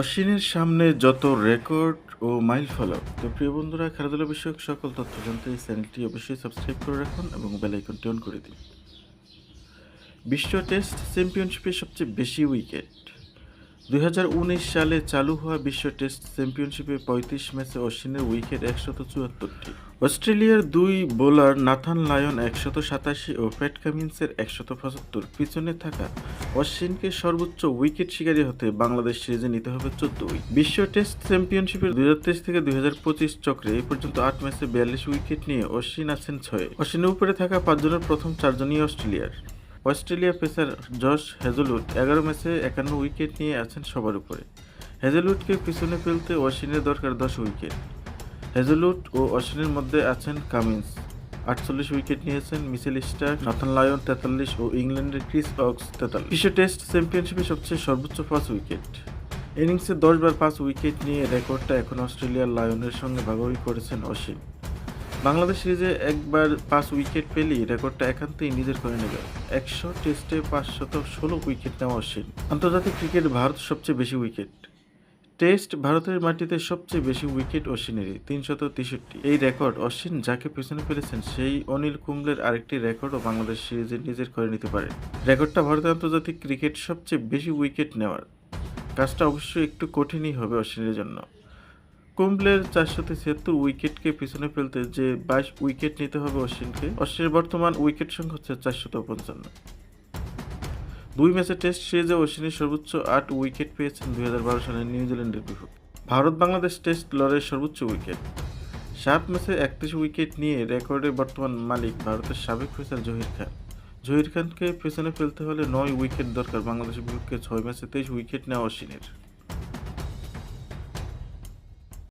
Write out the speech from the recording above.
অশ্বিনের সামনে যত রেকর্ড ও মাইল ফলক তো প্রিয় বন্ধুরা, খেলাধুলা বিষয়ক সকল তথ্য জানতে এই চ্যানেলটি অবশ্যই সাবস্ক্রাইব করে রাখুন এবং বেলাইকনটি অন করে দিন। বিশ্ব টেস্ট চ্যাম্পিয়নশিপে সবচেয়ে বেশি উইকেট দুই হাজার উনিশ সালে চালু হওয়া বিশ্ব টেস্ট চ্যাম্পিয়নশিপে পঁয়ত্রিশ ম্যাচে অশ্বিনের উইকেট একশত চুয়াত্তরটি। অস্ট্রেলিয়ার দুই বোলার নাথান লায়ন একশত সাতাশি ও প্যাট কামিন্সের একশত পঁচাত্তর। পিছনে থাকা অশ্বিনকে সর্বোচ্চ উইকেট শিকারী হতে বাংলাদেশ সিরিজে নিতে হবে চোদ্দ উইকেট। বিশ্ব টেস্ট চ্যাম্পিয়নশিপের দুই হাজার তেইশ থেকে দুই হাজার পঁচিশ চক্রে এই পর্যন্ত আট ম্যাচে বিয়াল্লিশ উইকেট নিয়ে অশ্বিন আছেন ছয়ে। অশ্বিনের উপরে থাকা পাঁচজনের প্রথম চারজনই অস্ট্রেলিয়ার। অস্ট্রেলিয়া পেসার জশ হেজলউড এগারো ম্যাচে একান্ন উইকেট নিয়ে আছেন সবার উপরে। হেজলউডকে পিছনে ফেলতে অশ্বিনের দরকার দশ উইকেট। হেজলউড ও অশ্বিনের মধ্যে আছেন কামিন্স। আটচল্লিশ উইকেট নিয়েছেন মিচেল স্টার নাথান লায়ন তেতাল্লিশ ও ইংল্যান্ডের ক্রিস অক্স তেতাল্লিশ। বিশ্ব টেস্ট চ্যাম্পিয়নশিপে সবচেয়ে সর্বোচ্চ পাঁচ উইকেট। ইনিংসে দশ বার পাঁচ উইকেট নিয়ে রেকর্ডটা এখন অস্ট্রেলিয়ার লায়নের সঙ্গে ভাগাভাগি করেছেন অশ্বিন। বাংলাদেশ সিরিজে একবার পাঁচ উইকেট পেলেই রেকর্ডটা একান্তই নিজের করে নেবে। একশো টেস্টে পাঁচশত ষোলো উইকেট নেওয়া অশ্বিন। আন্তর্জাতিক ক্রিকেট ভারত সবচেয়ে বেশি উইকেট। টেস্ট ভারতের মাটিতে সবচেয়ে বেশি উইকেট অশ্বিনেরই, তিনশত তেষট্টি। এই রেকর্ড অশ্বিন যাকে পেছনে ফেলেছেন, সেই অনিল কুম্বলের আরেকটি রেকর্ডও বাংলাদেশ সিরিজে নিজের করে নিতে পারে। রেকর্ডটা ভারতের আন্তর্জাতিক ক্রিকেট সবচেয়ে বেশি উইকেট নেওয়ার। কাজটা অবশ্যই একটু কঠিনই হবে অশ্বিনের জন্য। কুম্বলের চারশত ছিয়াত্তর উইকেটকে পিছনে ফেলতে যে বাইশ উইকেট নিতে হবে অশ্বিনকে, অশ্বিনের বর্তমান উইকেট সংখ্যা হচ্ছে চারশত পঞ্চান্ন। দুই ম্যাচে টেস্ট সিরিজে অশ্বিনের সর্বোচ্চ আট উইকেট পেয়েছেন দুই হাজার বারো সালে নিউজিল্যান্ডের বিপক্ষে। ভারত বাংলাদেশ টেস্ট লড়াইয়ের সর্বোচ্চ উইকেট। সাত ম্যাচে একত্রিশ উইকেট নিয়ে রেকর্ডের বর্তমান মালিক ভারতের সাবেক পেসার জহির খান। জহির খানকে পেছনে ফেলতে হলে নয় উইকেট দরকার বাংলাদেশের বিপক্ষে, ছয় ম্যাচে তেইশ উইকেট নেওয়া অশ্বিনের।